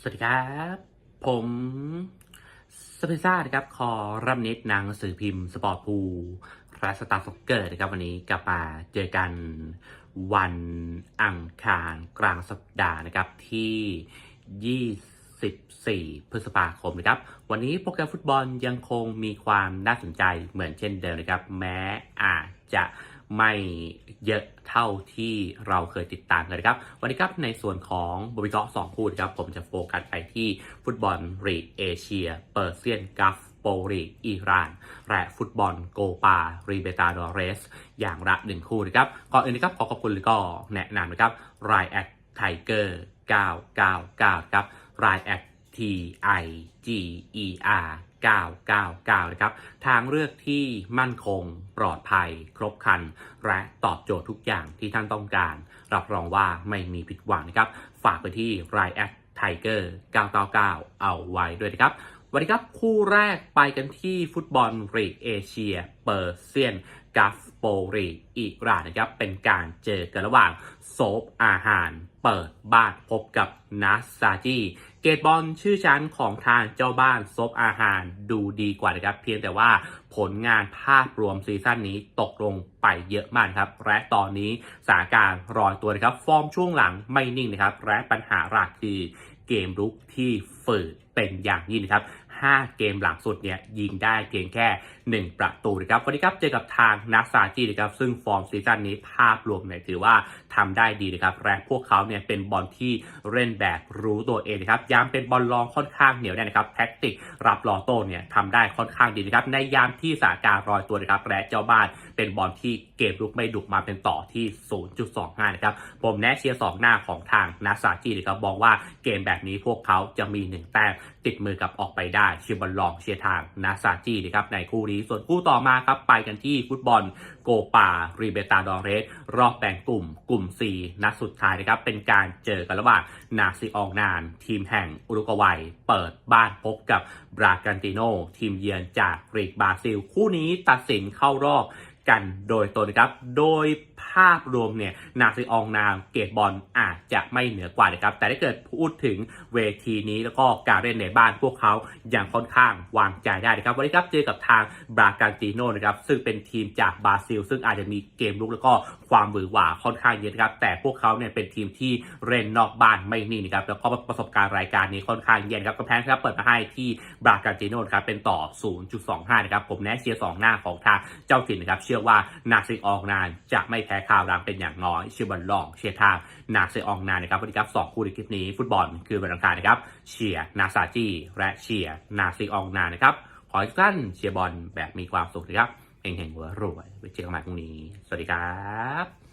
สวัสดีครับ ผมสเปซ่านะครับขอรับนิดหนังสือพิมพ์ สปอร์ตพูรัสตาร์ซ็อกเกอร์นะครับวันนี้กลับมาเจอกันวันอังคารกลางสัปดาห์นะครับที่ 24 พฤษภาคมนะครับ วันนี้โปรแกรมฟุตบอลยังคงมีความน่าสนใจเหมือนเช่นเดิมนะครับ แม้อาจจะ ไม่เยอะเท่าที่เราเคยติดตามกันนะครับ วันนี้ครับในส่วนของบริกอสองคู่นะครับ ผมจะโฟกัสไปที่ฟุตบอลรีกเอเชีย เปอร์เซียนกัฟโปรีกอิหร่าน และฟุตบอลโกปา รีเบตาดอเรส อย่างละหนึ่งคู่นะครับ ก่อนอื่นนะครับขอขอบคุณแล้วก็แนะนำนะครับรายแอดไทเกอร์999ครับรายแอด T I G E R 999 นะครับ ทางเลือกที่มั่นคง ปลอดภัย ครบคัน และตอบโจทย์ทุกอย่างที่ท่านต้องการ รับรองว่าไม่มีผิดหวังนะครับ ฝากไปที่รายแอดไทเกอร์999 เอาไว้ด้วยนะครับ วันนี้ครับ คู่แรกไปกันที่ฟุตบอลรีกเอเชีย เปอร์เซียนกัฟโปรีอิรานนะครับ เป็นการเจอกันระหว่างโซฟอาหาร เปิดบ้านพบกับนัสซาจีเกตบอลชื่อชั้นของทางเจ้าบ้านซบอาหารดูดีกว่านะครับ เพียงแต่ว่าผลงานภาพรวมซีซั่นนี้ตกลงไปเยอะมากครับ และตอนนี้สถานการณ์รอยตัวนะครับ ฟอร์มช่วงหลังไม่นิ่งนะครับ และปัญหาหลักคือเกมรุกที่ฝืดเป็นอย่างยิ่งนะครับ 5 เกมหลังสุดเนี่ยยิงได้เพียงแค่ 1 ประตูนะครับวันนี้ครับเจอกับทางนักซาจีนะครับซึ่งฟอร์มซีซั่นนี้ภาพรวมเนี่ยถือว่าทำได้ดีนะครับและพวกเขาเนี่ยเป็นบอลที่เล่นแบบรู้ตัวเองนะครับยามเป็นบอลลองค่อนข้างเหนียวแน่นะครับแท็กติกรับรอโต้เนี่ยทำได้ค่อนข้างดีนะครับในยามที่สาการรอยตัวนะครับและเจ้าบ้านเป็นบอลที่เกมลุกไม่ดุมาเป็นต่อที่ 0.25 นะครับผมแนะเชียร์สองหน้าของทางนาซาจีนะครับบอกว่าเกมแบบนี้พวกเขาจะมีหนึ่งแต้ม ติดมือกับออกไปได้เชียร์บอลลองเชียร์ทางนาซาจีนะครับในคู่นี้ส่วนคู่ต่อมาครับไปกันที่ฟุตบอลโกปารีเบตาดองเรส รอบแบ่งกลุ่มกลุ่ม 4 นัดสุดท้ายนะครับ เป็นการเจอกันระหว่างนาซิอองนาน ทีมแห่งอุรุกวัย เปิดบ้านพบกับบรากันติโน ทีมเยือนจากรีกบราซิล คู่นี้ตัดสินเข้ารอบกันโดยตรงนะครับ โดยภาพรวมเนี่ยนาซิอองนามเกตบอลอาจจะไม่เหนือกว่านะครับ แต่ถ้าเกิดพูดถึงเวทีนี้แล้วก็การเล่นในบ้านพวกเขาอย่างค่อนข้างวางใจได้นะครับ วันนี้ครับเจอกับทางบราการติโนนะครับ ซึ่งเป็นทีมจากบราซิล ซึ่งอาจจะมีเกมลุกแล้วก็ความหวือหวาค่อนข้างเยอะนะครับ แต่พวกเขาเนี่ยเป็นทีมที่เล่นนอกบ้านไม่นิ่งนะครับ แล้วก็ประสบการณ์รายการนี้ค่อนข้างเย็นครับกำแพงครับเปิดมาให้ที่บราการติโนครับเป็นต่อ 0.25 นะครับ ผมแนะเชียร์สองหน้าของทางเจ้าถิ่นนะครับ เชื่อว่านาซิอองนานจะไม่แพ้ข่าวดังเป็นอย่างน้อยเชียร์บอลลอง เชียร์ทางนาซิอองนานะครับวันนี้ครับสองคู่ในคลิปนี้ฟุตบอลคือวันอังคารนะครับเชียร์นาซาจีและเชียร์นาซีอองนานะครับขอให้ทุกท่านเชียร์บอลแบบมีความสุขนะครับเฮงๆหัวรวยไปเจอกันใหม่พรุ่งนี้ สวัสดีครับ